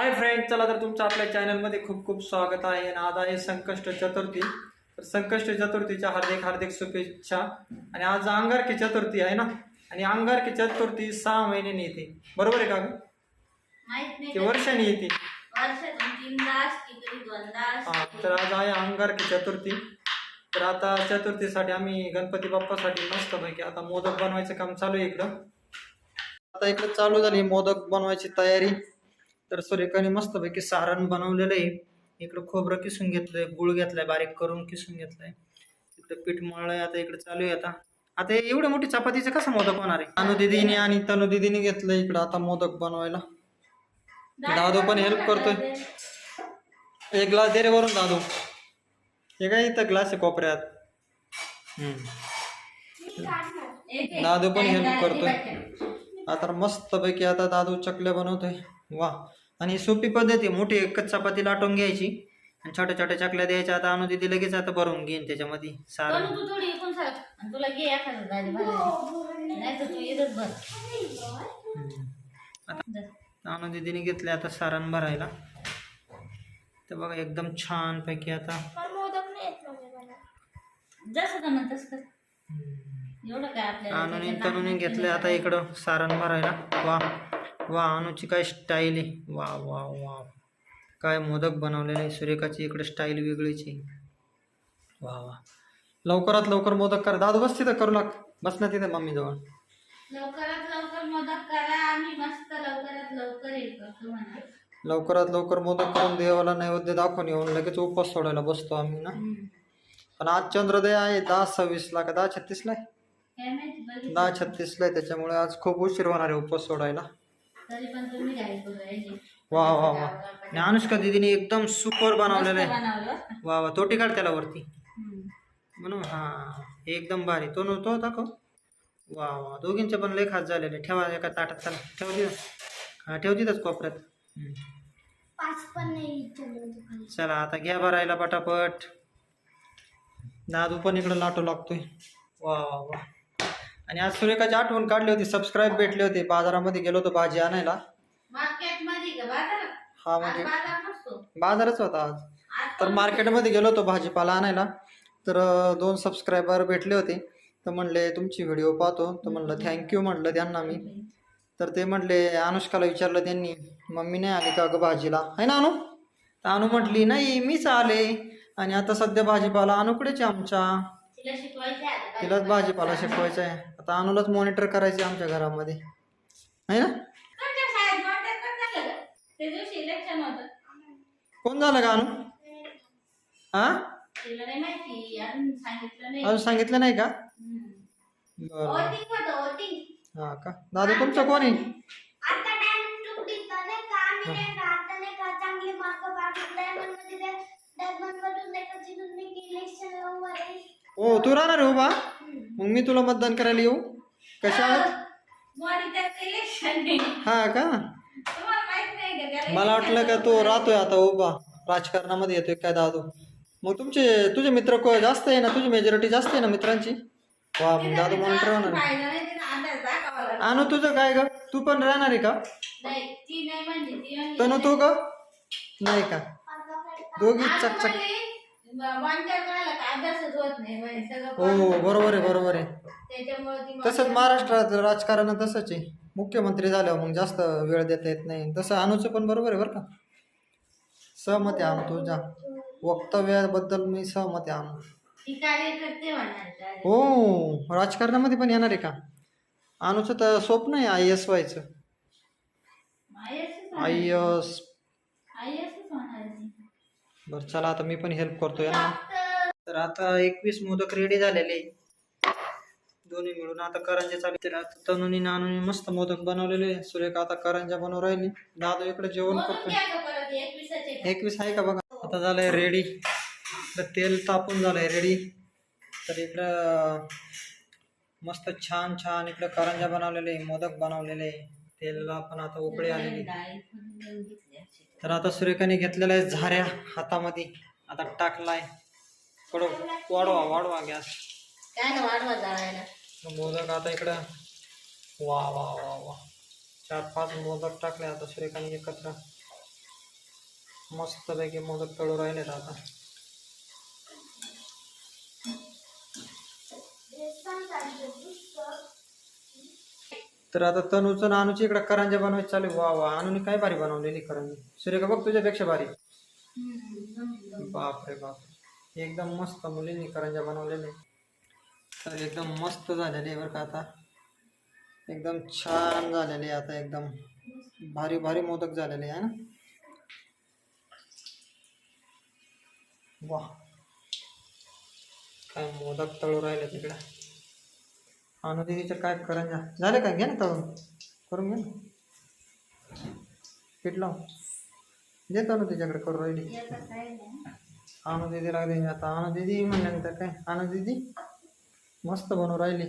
Hi friend चला तर तुमचं आपल्या चॅनलमध्ये खूप खूप स्वागत आहे आणि आज आहे संकष्ट चतुर्थी. तर संकष्ट चतुर्थीच्या हार्दिक हार्दिक शुभेच्छा. आणि आज अंगारकी चतुर्थी आहे ना? आणि अंगारकी चतुर्थी सहा महिन्यांनी येते बरोबर आहे का ग? की वर्षांनी येते हा. तर आज आहे अंगारकी चतुर्थी. तर आता चतुर्थीसाठी आम्ही गणपती बाप्पासाठी मस्तपैकी आता मोदक बनवायचं काम चालू आहे इकडं. आता इकडं चालू झाली मोदक बनवायची तयारी. तर सुरेखाने मस्तपैकी सारण बनवलेलं आहे. इकडं खोबरं किसून घेतलंय गुळ घेतलाय बारीक करून किसून घेतलंय. इकडं पीठ मळलंय आता इकडे चालू आहे आता. आता हे एवढे मोठी चपातीचं कसं मोदक होणार आहे? अनु दिदीने आणि तनु दिदीने घेतलं इकडं आता मोदक बनवायला. दादू पण हेल्प करतोय. एक ग्लास दे रे वरून दादू. हे काय इथं ग्लास आहे कोपऱ्यात? दादू पण हेल्प करतोय. आता मस्तपैकी आता दादू चकल्या बनवतोय. वा आणि सोपी पद्धती मोठी एकच चपाती लाटून घ्यायची. आणि छोट्या छोट्या चकल्या द्यायच्या. आता आणून दिदी लगेच आता भरून घेईन त्याच्यामध्ये. पण सारण तू थोडी इकून सर. आणि तुला घे एखादं गाडी नाही तर तू इथंच भर. हम्म. जा. आणून दिदीने घेतले आता सारण भरायला. तर बघा एकदम छान पैकी आता जसं जमन तसं कर. एवढं काय आपल्याला आणून नाव घेतले आता इकडं सारण भरायला. वा. वा अनुची काय स्टाईल आहे? वा वा वा काय मोदक बनवलेले आहे सुरेखाची इकडे स्टाईल वेगळीच आहे. वा वा लवकरात लवकर मोदक कर. दादू बस तिथं करू लाग बस ना तिथं मम्मी जवळ लवकरात लवकर मदत करा आम्ही मस्त लवकरात लवकर हे करतो म्हणा. लवकरात लवकर मोदक करून देवाला नैवेद्य दाखवून येऊन लगेच उपवास सोडायला बसतो आम्ही ना. हम्म. पण आज चंद्रोदय आहे दहा सव्वीसला का दहा छत्तीसला आहे? काय माहिती बघितलं. दहा छत्तीसला आहे त्याच्यामुळे आज खूप उशीर होणार आहे उपवास सोडायला. तरी पण तुम्ही घाई करू राहिले. वा वा वा. आणि अनुष्का दिदीने एकदम सुपर बनवलेलं आहे. बनवलं. वा वा. तोटी काढ त्याला वरती. हम्म. म्हणून हा. एकदम भारी. तो नव्हतो दाखव. वा वा. दोघींचे पण लय खास झालेले ठेवा एका ताटात चला. ठेव तिथं हा ठेव तिथंच कोपऱ्यात. हम्म. चला आता घ्या भरायला पटापट. दादू पण इकडं लाटू लागतोय. वा वा वा. आणि आज सुरेखाची आठवण काढली होती सबस्क्राईब भेटले होते बाजारामध्ये गेलो होतो भाजी आणायला. हा म्हणजे बाजारच होता आज. तर मार्केटमध्ये गेलो होतो भाजीपाला आणायला. तर दोन सबस्क्रायबर भेटले होते. तर म्हणले तुमची व्हिडिओ पाहतो. तर म्हणलं थँक्यू म्हटलं त्यांना मी. तर ते म्हटले अनुष्काला विचारलं त्यांनी मम्मी नाही आली का गं भाजीला? आहे ना अनु? तर अनु म्हटली नाही मीच आले. आणि आता सध्या भाजीपाला अनुकडेच आमच्या तिलाच भाजीपाला शिकवायचा आहे. आता अनुलाच मॉनिटर करायचे आमच्या घरामध्ये. आहे ना? कोण झालं का अनु? हा? अजून सांगितलं नाही का? बरं. हा का? दादा तुमचं कोण आहे? हो तू राहणार आहे उभा मग मी तुला मतदान करायला येऊ. कशा हा का? मला वाटलं का तो राहतोय आता उभा राजकारणामध्ये येतोय काय दादू? मग तुमचे तुझे मित्र को जास्त आहे ना? तुझी मेजॉरिटी जास्त आहे ना मित्रांची? वा मग दादू मॉनिटर होणार आहे. फायदा नाही तिला अंदाज दाखवावा लागला. आणू तुझं काय ग? तू पण राहणार आहे का? तनु तू का नाही का? दोघी चक चक मॉनिटर करायला का अभ्यासच होत नाही म्हणे सगळं हो बरोबर आहे बरोबर आहे. त्याच्यामुळे ती तसंच महाराष्ट्रात राजकारण तसंच आहे. मुख्यमंत्री झाल्यावर मग जास्त वेळ देता येत नाही. तसं अनुचं पण बरोबर आहे बरं का. सहमत आहे अनु तुझ्या. वक्तव्याबद्दल मी सहमत आहे ती कार्यकर्ते कार्य- हो राजकारणामध्ये पण येणार आहे का? अनुचं तर स्वप्न आहे आय एस व्हायचं आय. एस बरं चला आता मी पण हेल्प करतोय ना. तर आता एकवीस मोदक रेडी झालेले. दोन्ही मिळून आता करंजा चालू तर आता तनुनी नानूनी मस्त मोदक बनवलेले. सुरेखा आता करंजा बनवून राहिली. दादू इकडे जेवण मोजून करतोय. घ्या गं परत एकविसाचे. का? एकवीस आहे का बघा? आता झालंय रेडी तर तेल तापून झालंय रेडी तर इकडं मस्त छान छान इकडं करंजा बनवलेले मोदक बनवलेले. तेलला पण आता उकळी आलेली. तर आता सुरेखाने घेतलेल्या आहे झाऱ्या हातामध्ये. आता टाकलाय. कडो वाढवा वाढवा गॅस. मोदक आता इकडं. वा वा वा वा. चार पाच मोदक टाकले आता सुरेखाने एकत्र. मस्तपैकी मोदक तळू राहिलेत आता. टाकते नुसतं. तर आता तनूचं आणि अनुची इकडे करंजा बनवायची चालू आहे. वा वा. अनुने काय भारी बनवलेली करंजी? सूर्यका बघ तुझ्यापेक्षा भारी. बापरे बाप एकदम मस्त मुलींनी करंजा बनवलेले तर एकदम मस्त झालेले बरं का आता. एकदम छान झालेले आता एकदम. भारी भारी मोदक झालेले आहे ना? वा. काय मोदक तळू राहिले तिकडे. दीदीच्या काय करंजा झाले का? घे ना तळून. करून घे ना. पीठ लावून देतो ना तिच्याकडे करून राहिली. आणू दीदी लागली आता. आणू दीदी म्हणल्यानंतर काय? आणू दीदी मस्त बनवून राहिली.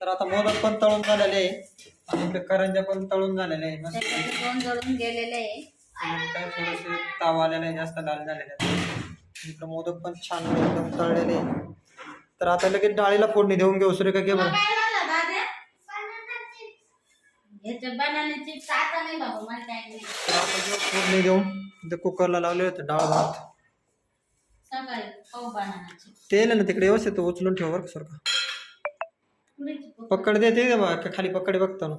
तर आता मोदक पण तळून झालेले आहे. आणि इकडे करंजा पण तळून झालेले आहे. मस्त. त्याच्यात दोन जळून गेलेले आहे. काय थोडेसे ताव आलेले आहे. जास्त लाल झालेले आहेत. इकडे मोदक पण छान एकदम तळलेले. तर आता लगेच डाळीला फोडणी देऊन घेऊ सूर्य का घे बरं फोडणी देऊन. कुकरला लावले होते डाळ भात. तेल ना तिकडे व्यवस्थित उचलून ठेव बरं का सर का पकड देते खाली पकड बघतो ना.